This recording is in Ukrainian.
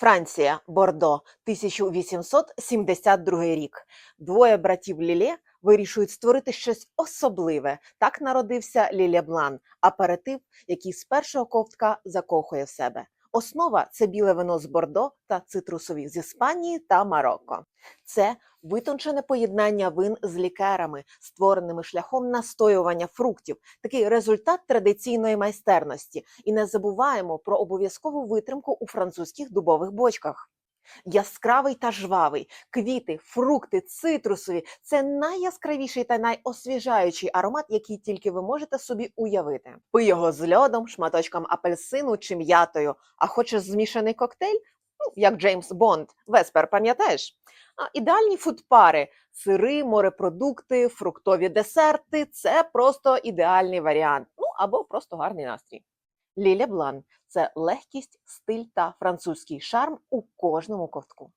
Франція, Бордо, 1872 рік. Двоє братів Лілє вирішують створити щось особливе. Так народився Лілє Блан, аперитив, який з першого ковтка закохує в себе. Основа це біле вино з Бордо та цитрусові з Іспанії та Марокко. Це витончене поєднання вин з лікерами, створеними шляхом настоювання фруктів, такий результат традиційної майстерності. І не забуваємо про обов'язкову витримку у французьких дубових бочках. Яскравий та жвавий, квіти, фрукти, цитрусові це найяскравіший та найосвіжаючий аромат, який тільки ви можете собі уявити. Пий його з льодом, шматочком апельсину чи м'ятою. А хочеш змішаний коктейль? Ну, як Джеймс Бонд, Веспер, пам'ятаєш? А, ідеальні фудпари, сири, морепродукти, фруктові десерти це просто ідеальний варіант. Ну або просто гарний настрій. Ліля Блан це легкість, стиль та французький шарм у кожному ковтку.